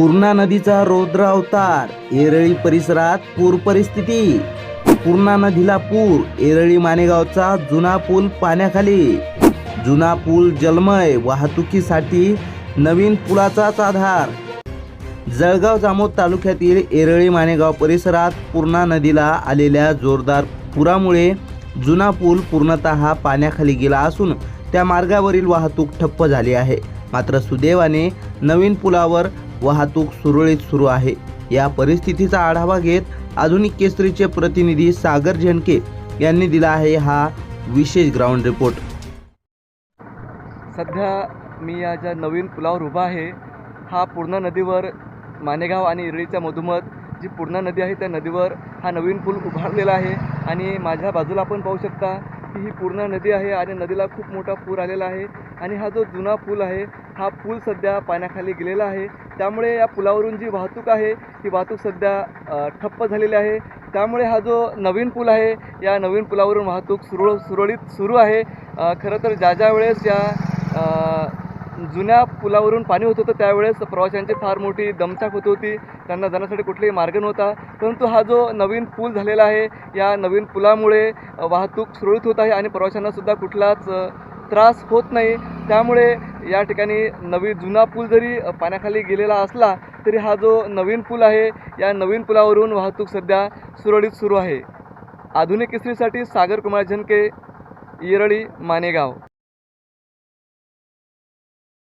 पूर्णा नदीचा रौद्र अवतार येरळी परिसरात पूर परिस्थिती. पूर्णा नदीला पूर येरळी मानेगावचा जुना पूल पाण्याखाली. जुना पूल जलमय वाहतुकीसाठी नवीन पुलाचाच आधार. जळगाव जामोद तालुक्यातील एरळी मानेगाव परिसरात पूर्णा नदीला आलेल्या जोरदार पुरामुळे जुना पूल पूर्णतः पाण्याखाली गेला असून त्या मार्गावरील वाहतूक ठप्प झाली आहे. मात्र सुदैवाने नवीन पुलावर वाहतूक सुरळीत सुरू आहे. या परिस्थितीचा आढावा घेत आधुनिक केसरीचे प्रतिनिधी सागर झेंडके यांनी दिला आहे हा विशेष ग्राउंड रिपोर्ट. सध्या मी या ज्या नवीन पुलावर उभा आहे हा पूर्णा नदीवर मानेगाव आणि इरळीच्या मधोमध जी पूर्णा नदी आहे त्या नदीवर हा नवीन पूल उभारलेला आहे आणि माझ्या बाजूला आपण पाहू शकता की ही पूर्णा नदी आहे आणि नदीला खूप मोठा पूर आलेला आहे आणि हा जो जुना पूल आहे हा पूल सध्या पाण्याखाली गेलेला आहे. त्यामुळे या पुलावरून जी वाहतूक आहे ती वाहतूक सध्या ठप्प झालेली आहे. त्यामुळे हा जो नवीन पूल आहे या नवीन पुलावरून वाहतूक सुरळ सुरळीत सुरू आहे. खरं तर ज्या ज्या वेळेस या जुन्या पुलावरून पाणी होत होतं त्यावेळेस प्रवाशांची फार मोठी दमछाक होत होती. त्यांना जाण्यासाठी कुठलाही मार्ग नव्हता. परंतु हा जो नवीन पूल झालेला आहे या नवीन पुलामुळे वाहतूक सुरळीत होत आहे आणि प्रवाशांनासुद्धा कुठलाच त्रास होत नाही. त्यामुळे या ठिकाणी नवी जुना पूल जरी पाण्याखाली गेलेला असला तरी हा जो नवीन पूल आहे या नवीन पुलावरून वाहतूक सध्या सुरळीत सुरू आहे. आधुनिक केसरीसाठी सागर कुमार झनके येरळी मानेगाव.